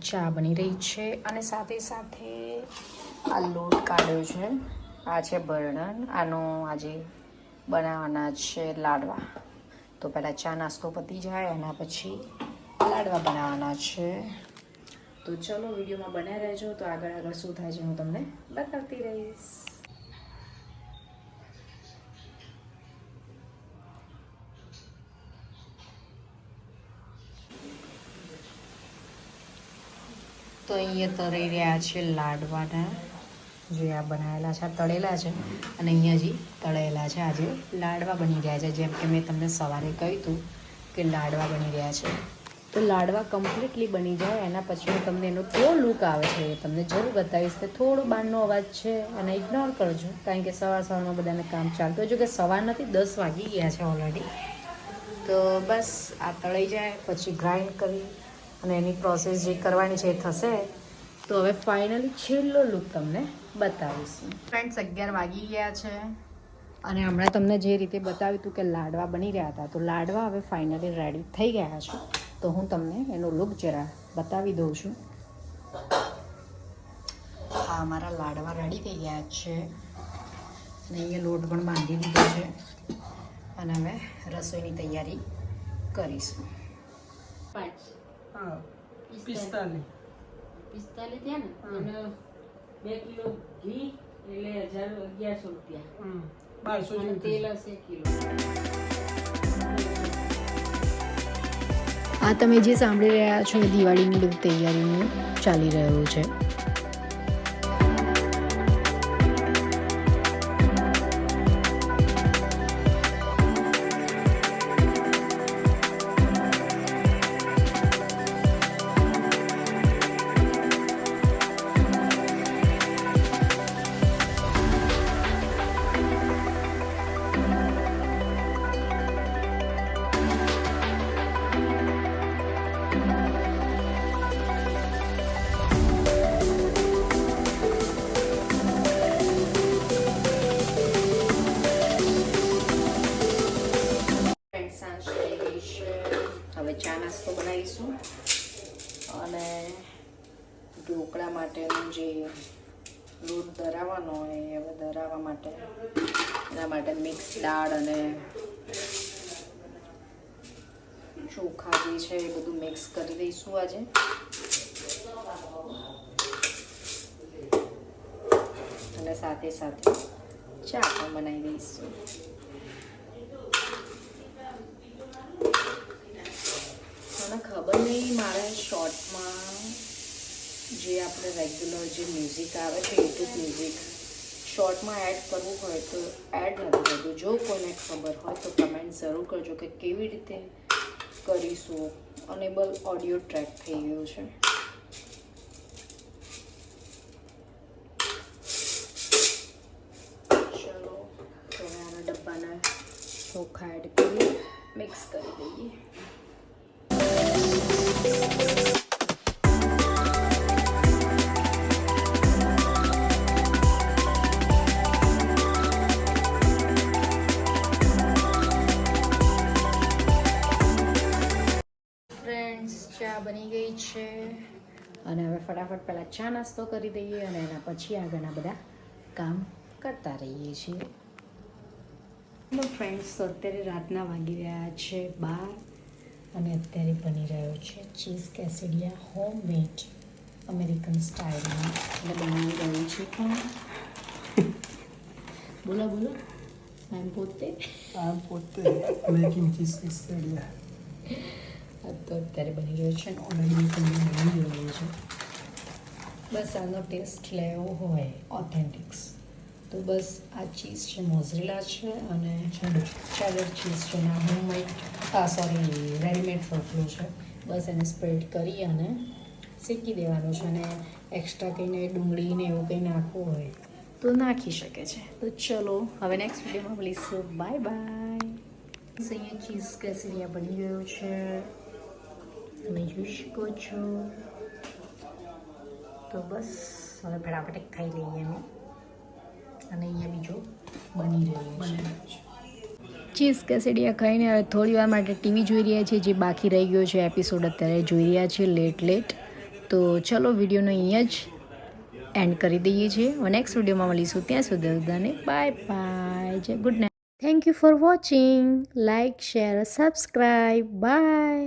ચા બની રહી છે અને સાથે સાથે આ લોટ કાઢ્યો છે. આ છે બરણન. આનો આજે બનાવવાના છે લાડવા. તો પહેલાં ચા નાસ્તો પતી જાય એના પછી લાડવા બનાવવાના છે. તો ચલો વિડીયોમાં બનાવી રહેજો. તો આગળ આગળ શું થાય છે હું તમને બતાવતી રહીશ. તો અહીંયા તળી રહ્યા છે લાડવાના. જે આ બનાવેલા છે તળેલા છે. અને અહીંયા જે તળેલા છે, આજે લાડવા બની રહ્યા છે. જેમ કે મેં તમને સવારે કહ્યું હતું કે લાડવા બની રહ્યા છે. તો લાડવા કમ્પ્લીટલી બની જાય, એના પછી હું તમને એનો કેવો લુક આવે છે એ તમને જરૂર બતાવીશ. કે થોડો બહારનો અવાજ છે અને ઇગ્નોર કરજો. કારણ કે સવાર સવારમાં બધાને કામ ચાલતું હોય. જો કે સવાર નથી, દસ વાગી ગયા છે ઓલરેડી તો બસ આ તળાઈ જાય, પછી ગ્રાઇન્ડ કરી અને એની પ્રોસેસ જે કરવાની છે એ થશે. તો હવે ફાઇનલી છેલ્લો લુક તમને બતાવીશું. ફ્રેન્ડ્સ અગિયાર વાગી ગયા છે. અને હમણાં તમને જે રીતે બતાવ્યું હતું કે લાડવા બની રહ્યા હતા, તો લાડવા હવે ફાઇનલી રેડી થઈ ગયા છે. તો હું તમને એનો લુક જરા બતાવી દઉં છું. આ અમારા લાડવા રેડી થઈ ગયા છે. અને અહીંયા લોટ પણ બાંધી દીધો છે. અને હવે રસોઈની તૈયારી કરીશું. પાંચ હા પિસ્તાલીસ. પિસ્તાલીસ. થયા ને? અને બે કિલો ઘી એટલે હજાર અગિયારસો રૂપિયા. હમ બારસો તેલ હશે કિલો. આ તમે જે સાંભળી રહ્યા છો એ દિવાળીની બધી તૈયારીનું ચાલી રહ્યું છે. અને ઢોકળા માટેનું જે લોટ ધરાવવાનો હોય એ હવે ધરાવવા માટે. એના માટે મિક્સ દાળ અને ચોખા જે છે એ બધું મિક્સ કરી દઈશું આજે. અને સાથે સાથે ચા પણ બનાવી દઈશું. મને ખબર નહીં, મારે શોર્ટમાં જે આપણે રેગ્યુલર જે મ્યુઝિક આવે છે યુટ્યુબ મ્યુઝિક શોર્ટમાં એડ કરવું હોય તો એડ નથી કરતું. જો કોઈને ખબર હોય તો કમેન્ટ જરૂર કરજો કે કેવી રીતે કરીશું. અનેબલ ઓડિયો ટ્રેક થઈ ગયો છે. ચલો તો આના ડબ્બાના ચોખા એડ કરી મિક્સ કરી દઈએ. ચા બની ગઈ છે. અને હવે ફટાફટ પહેલાં ચા નાસ્તો કરી દઈએ અને એના પછી આગળના બધા કામ કરતા રહીએ છીએ. ફ્રેન્ડ્સ તો અત્યારે રાતના વાગી રહ્યા છે બાર. બની રહ્યો છે cheese quesadilla home made American સ્ટાઇલમાં એટલે બનાવી રહ્યું છે પણ બોલો બોલો આમ પોતે આમ પોતે મેકિંગ ચીઝ કેસેડિયા આ તો અત્યારે બની રહ્યો છે ઓલરેડી તમને બની રહ્યો છે બસ આનો ટેસ્ટ લેવો હોય ઓથેન્ટિક્સ તો બસ આ ચીઝ છે, મોઝરેલા છે અને ચેડર ચીઝ છે ના હોમમેડ આ સોરી રેડીમેડ રોટલો છે. બસ એને સ્પ્રેડ કરી અને શેકી દેવાનું છે અને એક્સ્ટ્રા કંઈને ડુંગળીને એવું કંઈ નાખવું હોય તો નાખી શકે છે. તો ચલો, હવે નેક્સ્ટ વિડીયોમાં મળીશું. બાય બાય અહીંયા ચીઝ કેસરિયા બની ગયો છે. તમે જોઈ શકો છો. તો બસ, હવે ફટાફટ ખાઈ લઈએ અમે. અને અહીંયા બીજો બની રહ્યો છે. ચીઝ કેસેડિયા ખાઈને હવે થોડી વાર માટે ટીવી જોઈ રહ્યા છીએ જે બાકી રહી ગયો છે એપિસોડ અત્યારે જોઈ રહ્યા છીએ લેટ લેટ તો તો ચલો વિડીયોનો અહીંયા જ એન્ડ કરી દઈએ છીએ. હવે નેક્સ્ટ વિડીયોમાં મળીશું. ત્યાં સુધી બધાને બાય બાય જય good night. Thank you for watching like share subscribe bye